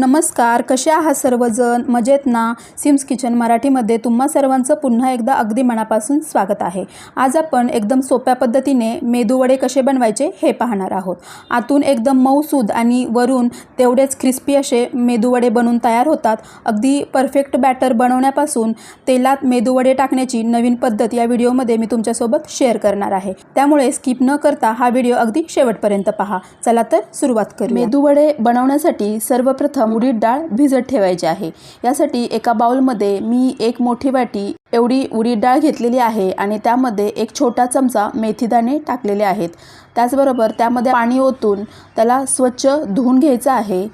नमस्कार कसे आहात सर्वजण? मजेत ना? सिम्स किचन मराठीमध्ये तुम्हा सर्वांचं पुन्हा एकदा अगदी मनापासून स्वागत आहे. आज आपण एकदम सोप्या पद्धतीने मेदूवडे कसे बनवायचे हे पाहणार आहोत. आतून एकदम मऊसूद आणि वरून तेवढेच क्रिस्पी असे मेदूवडे बनून तयार होतात. अगदी परफेक्ट बॅटर बनवण्यापासून तेलात मेदूवडे टाकण्याची नवीन पद्धत या व्हिडिओमध्ये मी तुमच्यासोबत शेअर करणार आहे. त्यामुळे स्किप न करता हा व्हिडिओ अगदी शेवटपर्यंत पहा. चला तर सुरुवात करू मेदूवडे बनवण्यासाठी सर्वप्रथम उडीद डाळ भिजत ठेवायची आहे. यासाठी एका बाउलमध्ये मी एक मोठी वाटी एवढी उडीद डाळ घेतलेली आहे आणि त्यामध्ये एक छोटा चमचा मेथीदाणे टाकलेले आहेत. त्याचबरोबर त्यामध्ये पाणी ओतून त्याला स्वच्छ धुवून घ्यायचं आहे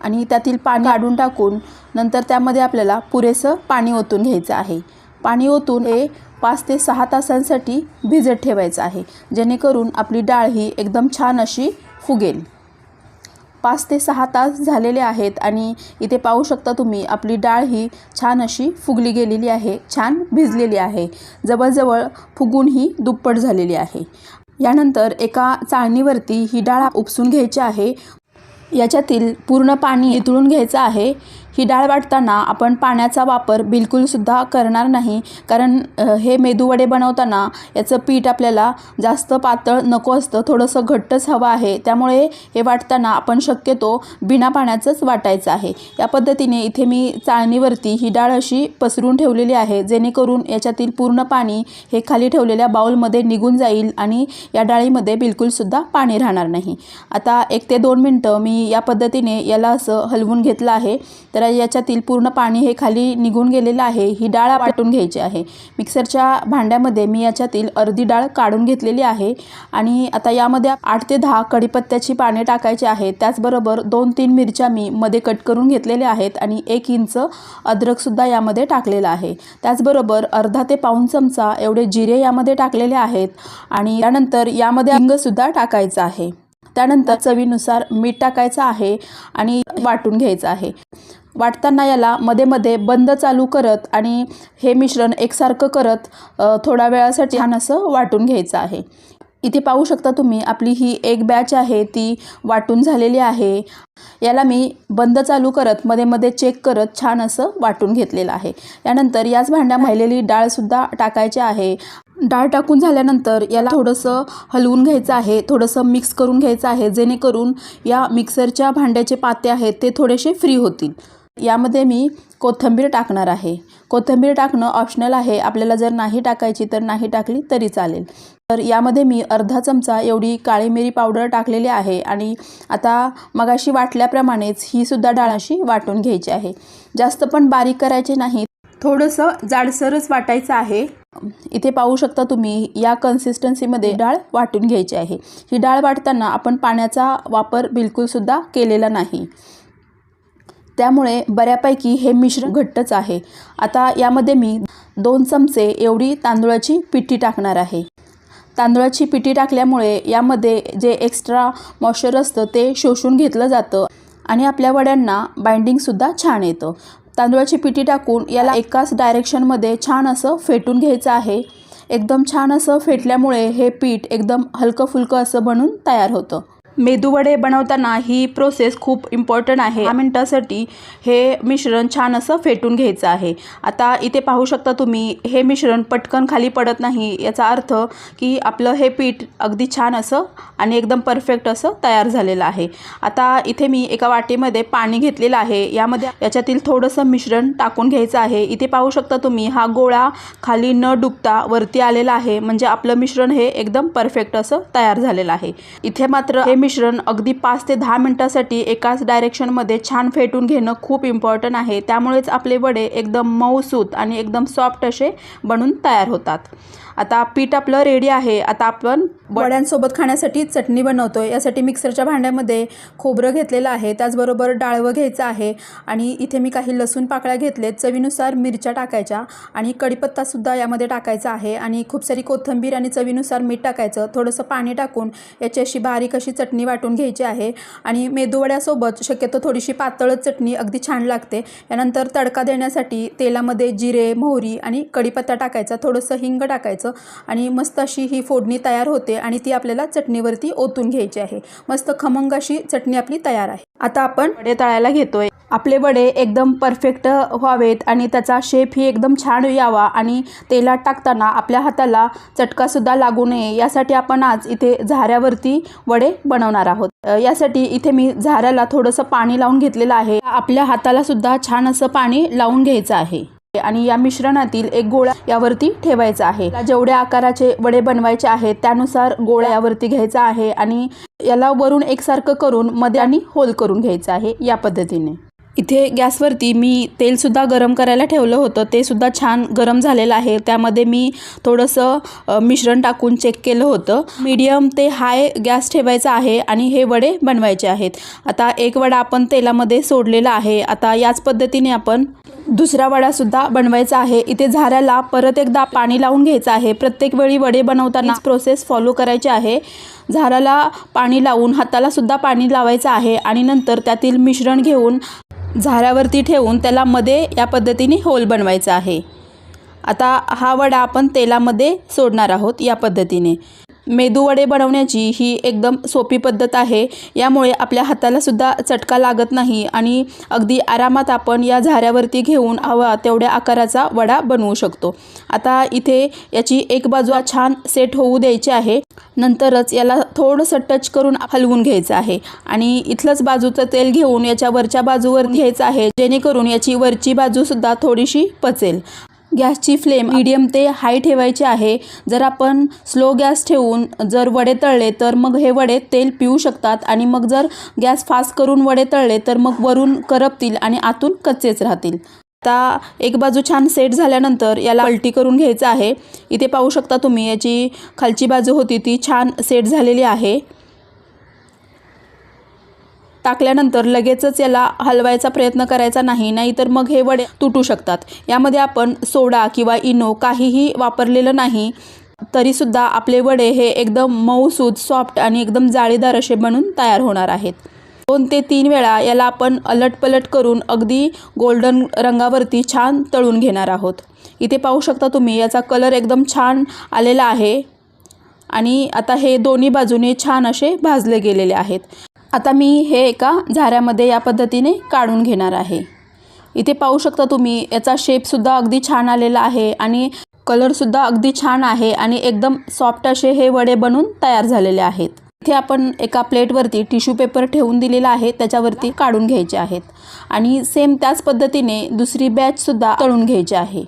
आणि त्यातील पाणी काढून टाकून नंतर त्यामध्ये आपल्याला पुरेसं पाणी ओतून घ्यायचं आहे. पाणी ओतून हे पाच ते सहा तासांसाठी भिजत ठेवायचं आहे. जेणेकरून आपली डाळ ही एकदम छान अशी फुगेल. पाच ते सहा तास झालेले आहेत आणि इथे पाहू शकता तुम्ही आपली डाळ ही छान अशी फुगली गेलेली आहे छान भिजलेली आहे. जवळजवळ फुगून ही दुप्पट झालेली आहे. यानंतर एका चाळणीवरती ही डाळ उपसून घ्यायची आहे. याच्यातील पूर्ण पाणी इतळून घ्यायचं आहे. ही डाळ वाटताना आपण पाण्याचा वापर बिलकुलसुद्धा करणार नाही. कारण हे मेदूवडे बनवताना याचं पीठ आपल्याला जास्त पातळ नको असतं. थोडंसं घट्टच हवं आहे. त्यामुळे हे वाटताना आपण शक्यतो बिना पाण्याचंच वाटायचं आहे. या पद्धतीने इथे मी चाळणीवरती ही डाळ अशी पसरून ठेवलेली आहे जेणेकरून याच्यातील पूर्ण पाणी हे खाली ठेवलेल्या बाउलमध्ये निघून जाईल आणि या डाळीमध्ये बिलकुलसुद्धा पाणी राहणार नाही. आता एक ते दोन मिनटं मी या पद्धतीने याला असं हलवून घेतलं आहे. तर तर याच्यातील पूर्ण पाणी हे खाली निघून गेलेलं आहे. ही डाळ वाटून घ्यायची आहे. मिक्सरच्या भांड्यामध्ये मी याच्यातील अर्धी डाळ काढून घेतलेली आहे आणि आता यामध्ये आठ ते दहा कढीपत्त्याची पाने टाकायची आहे त्याचबरोबर दोन तीन मिरच्या मी मध्ये कट करून घेतलेल्या आहेत आणि एक इंच अद्रकसुद्धा यामध्ये टाकलेलं आहे. त्याचबरोबर अर्धा ते पाऊण चमचा एवढे जिरे यामध्ये टाकलेले आहेत आणि यानंतर यामध्ये अंगसुद्धा टाकायचं आहे. त्यानंतर चवीनुसार मीठ टाकायचं आहे आणि वाटून घ्यायचं आहे. वाटताना याला मध्ये मध्ये बंद चालू करत आणि हे मिश्रण एकसारखं करत थोड्या वेळासाठी छान असं वाटून घ्यायचं आहे. इथे पाहू शकता तुम्ही आपली ही एक बॅच आहे ती वाटून झालेली आहे. याला मी बंद चालू करत मध्ये मध्ये चेक करत छान असं वाटून घेतलेलं आहे. यानंतर याच भांड्या माहिलेली डाळसुद्धा टाकायची आहे. डाळ टाकून झाल्यानंतर याला थोडंसं हलवून घ्यायचं आहे थोडंसं मिक्स करून घ्यायचं आहे जेणेकरून या मिक्सरच्या भांड्याचे पाते आहेत ते थोडेसे फ्री होतील. यामध्ये मी कोथिंबीर टाकणार आहे. कोथिंबीर टाकणं ऑप्शनल आहे. आपल्याला जर नाही टाकायची तर नाही टाकली तरी चालेल. तर यामध्ये मी अर्धा चमचा एवढी काळी मिरी पावडर टाकलेली आहे आणि आता मगाशी वाटल्याप्रमाणेच ही सुद्धा वाटून घ्यायची आहे. जास्त पण बारीक करायचे नाही. थोडंसं जाडसरच वाटायचं आहे. इथे पाहू शकता तुम्ही या कन्सिस्टन्सीमध्ये डाळ वाटून घ्यायची आहे. ही डाळ वाटताना आपण पाण्याचा वापर बिलकुलसुद्धा केलेला नाही. त्यामुळे बऱ्यापैकी हे मिश्रण घट्टच आहे. आता यामध्ये मी दोन चमचे एवढी तांदूळाची पिठी टाकणार आहे. तांदूळाची पिठी टाकल्यामुळे यामध्ये जे एक्स्ट्रा मॉइश्चर असतं ते शोषून घेतलं जातं आणि आपल्या वड्यांना बाइंडिंगसुद्धा छान येतं. तांदूळाची पिठी टाकून याला एकाच डायरेक्शनमध्ये छान असं फेटून घ्यायचं आहे. एकदम छान असं फेटल्यामुळे हे पीठ एकदम हलकं फुलकं असं बनून तयार होतं. मेदूवडे बनवताना ही प्रोसेस खूप इम्पॉर्टंट आहे. दहा मिनटासाठी हे मिश्रण छान असं फेटून घ्यायचं आहे. आता इथे पाहू शकता तुम्ही हे मिश्रण पटकन खाली पडत नाही. याचा अर्थ की आपलं हे पीठ अगदी छान असं आणि एकदम परफेक्ट असं तयार झालेलं आहे. आता इथे मी एका वाटीमध्ये पाणी घेतलेलं आहे. यामध्ये याच्यातील थोडंसं मिश्रण टाकून घ्यायचं आहे. इथे पाहू शकता तुम्ही हा गोळा खाली न डुबता वरती आलेला आहे. म्हणजे आपलं मिश्रण हे एकदम परफेक्ट असं तयार झालेलं आहे. इथे मात्र हे मिश्रण मिश्रण अगदी पाच ते दहा मिनटासाठी एकाच डायरेक्शनमध्ये छान फेटून घेणं खूप इम्पॉर्टंट आहे. त्यामुळेच आपले वडे एकदम मऊसूत आणि एकदम सॉफ्ट असे बनून तयार होतात. आता पीठ आपलं रेडी आहे. आता आपण वड्यांसोबत खाण्यासाठी चटणी बनवतो यासाठी मिक्सरच्या भांड्यामध्ये खोबरं घेतलेलं आहे. त्याचबरोबर डाळवं घ्यायचं आहे. आणि इथे मी काही लसूण पाकळ्या घेतलेत. चवीनुसार मिरच्या टाकायच्या आणि कढीपत्तासुद्धा यामध्ये टाकायचा आहे. आणि खूप सारी कोथिंबीर आणि चवीनुसार मीठ टाकायचं. थोडंसं पाणी टाकून याची अशी बारीक अशी चटणी वाटून घ्यायची आहे. आणि मेदूवड्यासोबत शक्यतो थोडीशी पातळच चटणी अगदी छान लागते. यानंतर तडका देण्यासाठी तेलामध्ये जिरे मोहरी आणि कढीपत्ता टाकायचा. थोडंसं हिंग टाकायचं. आणि मस्त अशी ही फोडणी तयार होते आणि ती आपल्याला चटणीवरती ओतून घ्यायची आहे. मस्त खमंग अशी चटणी आपली तयार आहे. आता आपण वडे तळायला घेतोय. आपले वडे एकदम परफेक्ट व्हावेत आणि त्याचा शेप ही एकदम छान यावा आणि तेलात टाकताना आपल्या हाताला चटकासुद्धा लागू नये. यासाठी आपण आज इथे झाऱ्यावरती वडे बनवणार आहोत. यासाठी इथे मी झाऱ्याला थोडंसं पाणी लावून घेतलेलं आहे. आपल्या हाताला सुद्धा छान असं पाणी लावून घ्यायचं आहे. आणि या मिश्रणातील एक गोळा यावरती ठेवायचा आहे. जेवढ्या आकाराचे वडे बनवायचे आहेत त्यानुसार गोळा यावरती घ्यायचा आहे आणि याला वरून एकसारखं करून मध्ये आणि होल करून घ्यायचं आहे या पद्धतीने. इथे गॅसवरती मी तेलसुद्धा गरम करायला ठेवलं होतं. ते सुद्धा छान गरम झालेलं आहे. त्यामध्ये मी थोडंसं मिश्रण टाकून चेक केलं होतं. मीडियम ते हाय गॅस ठेवायचा आहे आणि हे वडे बनवायचे आहेत. आता एक वडा आपण तेलामध्ये सोडलेला आहे. आता याच पद्धतीने आपण दुसरा वडासुद्धा बनवायचा आहे. इथे झाऱ्याला परत एकदा पाणी लावून घ्यायचं आहे. प्रत्येक वेळी वडे बनवताना प्रोसेस फॉलो करायची आहे. झाराला पाणी लावून हाताला सुद्धा पाणी लावायचं आहे आणि नंतर त्यातील मिश्रण घेऊन झाऱ्यावरती ठेवून त्याला मध्ये या पद्धतीने होल बनवायचा आहे. आता हा वडा आपण तेलामध्ये सोडणार आहोत या पद्धतीने. मेदू वडे बनवण्याची ही एकदम सोपी पद्धत आहे. यामुळे आपल्या हाताला सुद्धा चटका लागत नाही आणि अगदी आरामात आपण या झाऱ्यावरती घेऊन हवा तेवढ्या आकाराचा वडा बनवू शकतो. आता इथे याची एक बाजू छान सेट होऊ द्यायची आहे. नंतरच याला थोडंसं टच करून हलवून घ्यायचं आहे आणि इथलंच बाजूचं तेल घेऊन याच्या वरच्या बाजूवर घ्यायचं आहे जेणेकरून याची वरची बाजूसुद्धा थोडीशी पचेल. गॅसची फ्लेम मीडियम ते हाय ठेवायची आहे. जर आपण स्लो गॅस ठेवून जर वडे तळले तर मग हे वडे तेल पिऊ शकतात आणि मग जर गॅस फास्ट करून वडे तळले तर मग वरून करपतील आणि आतून कच्चेच राहतील. आता एक बाजू छान सेट झाल्यानंतर याला पलटी करून घ्यायचं आहे. इथे पाहू शकता तुम्ही याची खालची बाजू होती ती छान सेट झालेली आहे. टाकल्यानंतर लगेचच याला हलवायचा प्रयत्न करायचा नाही नाहीतर मग हे वडे तुटू शकतात. यामध्ये आपण सोडा किंवा इनो काहीही वापरलेलं नाही तरीसुद्धा आपले वडे हे एकदम मऊसूद सॉफ्ट आणि एकदम जाळीदार असे बनून तयार होणार आहेत. दोन ते तीन वेळा याला आपण अलटपलट करून अगदी गोल्डन रंगावरती छान तळून घेणार आहोत. इथे पाहू शकता तुम्ही याचा कलर एकदम छान आलेला आहे आणि आता हे दोन्ही बाजूने छान असे भाजले गेलेले आहेत. आता मी हे एका झाऱ्यामध्ये या पद्धतीने काढून घेणार आहे. इथे पाहू शकता तुम्ही याचा शेपसुद्धा अगदी छान आलेला आहे आणि कलरसुद्धा अगदी छान आहे आणि एकदम सॉफ्ट असे हे वडे बनून तयार झालेले आहेत. इथे आपण एका प्लेटवरती टिश्यू पेपर ठेवून दिलेला आहे त्याच्यावरती काढून घ्यायचे आहेत. आणि सेम त्याच पद्धतीने दुसरी बॅचसुद्धा तळून घ्यायची आहे.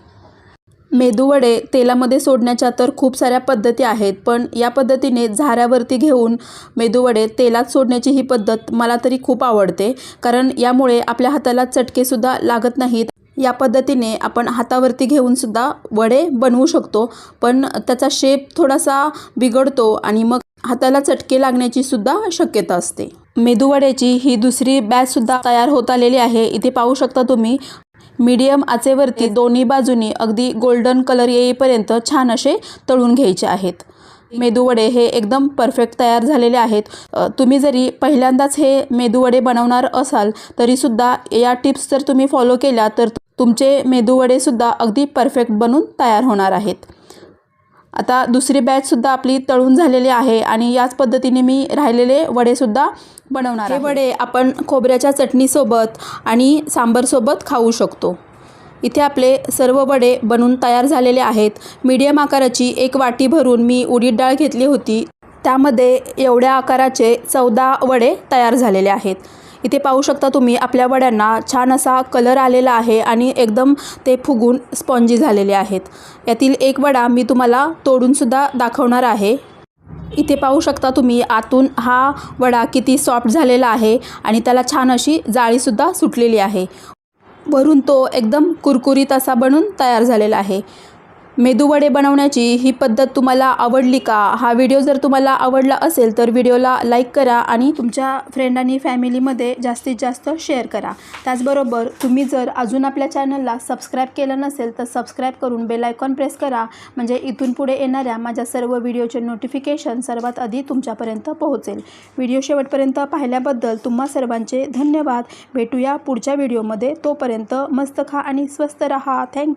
मेदूवडे तेलामध्ये सोडण्याच्या तर खूप साऱ्या पद्धती आहेत पण या पद्धतीने झाऱ्यावरती घेऊन मेदूवडे तेलात सोडण्याची ही पद्धत मला तरी खूप आवडते कारण यामुळे आपल्या हाताला चटकेसुद्धा लागत नाहीत. या पद्धतीने आपण हातावरती घेऊन सुद्धा वडे बनवू शकतो पण त्याचा शेप थोडासा बिघडतो आणि मग हाताला चटके लागण्याची सुद्धा शक्यता असते. मेदूवड्याची ही दुसरी बॅचसुद्धा तयार होत आलेली आहे इथे पाहू शकता तुम्ही. मीडियम आचेवरती दोन्ही बाजूनी अगदी गोल्डन कलर येईपर्यंत छान असे तळून घ्यायचे आहेत. मेदूवडे हे एकदम परफेक्ट तयार झालेले आहेत. तुम्ही जरी पहिल्यांदाच हे मेदूवडे बनवणार असाल तरीसुद्धा या टिप्स जर तुम्ही फॉलो केल्या तर तुमचे मेदूवडेसुद्धा अगदी परफेक्ट बनून तयार होणार आहेत. आता दुसरी बॅचसुद्धा आपली तळून झालेली आहे आणि याच पद्धतीने मी राहिलेले वडेसुद्धा बनवणार हे वडे आपण खोबऱ्याच्या चटणीसोबत आणि सांबरसोबत खाऊ शकतो. इथे आपले सर्व वडे बनून तयार झालेले आहेत. मीडियम आकाराची एक वाटी भरून मी उडीद डाळ घेतली होती. त्यामध्ये एवढ्या आकाराचे चौदा वडे तयार झालेले आहेत. इथे पाहू शकता तुम्ही आपल्या वड्यांना छान असा कलर आलेला आहे आणि एकदम ते फुगून स्पॉन्जी झालेले आहेत. यातील एक वडा मी तुम्हाला तोडूनसुद्धा दाखवणार आहे. इथे पाहू शकता तुम्ही आतून हा वडा किती सॉफ्ट झालेला आहे आणि त्याला छान अशी जाळीसुद्धा सुटलेली आहे. वरून तो एकदम कुरकुरीत असा बनून तयार झालेला आहे. मेदूवडे बनवण्याची ही पद्धत तुम्हाला आवडली का? हा व्हिडिओ जर तुम्हाला आवडला असेल तर व्हिडिओला लाईक करा आणि तुमच्या फ्रेंड आणि फॅमिलीमध्ये जास्तीत जास्त शेअर करा. त्याचबरोबर तुम्ही जर अजून आपल्या चॅनलला सबस्क्राईब केलं नसेल तर सबस्क्राईब करून बेल आयकॉन प्रेस करा. म्हणजे इथून पुढे येणाऱ्या माझ्या सर्व व्हिडिओचे नोटिफिकेशन सर्वात आधी तुमच्यापर्यंत पोहोचेल. व्हिडिओ शेवटपर्यंत पाहिल्याबद्दल तुम्हा सर्वांचे धन्यवाद. भेटूया पुढच्या व्हिडिओमध्ये तोपर्यंत मस्त खा आणि स्वस्त रहा. थँक्यू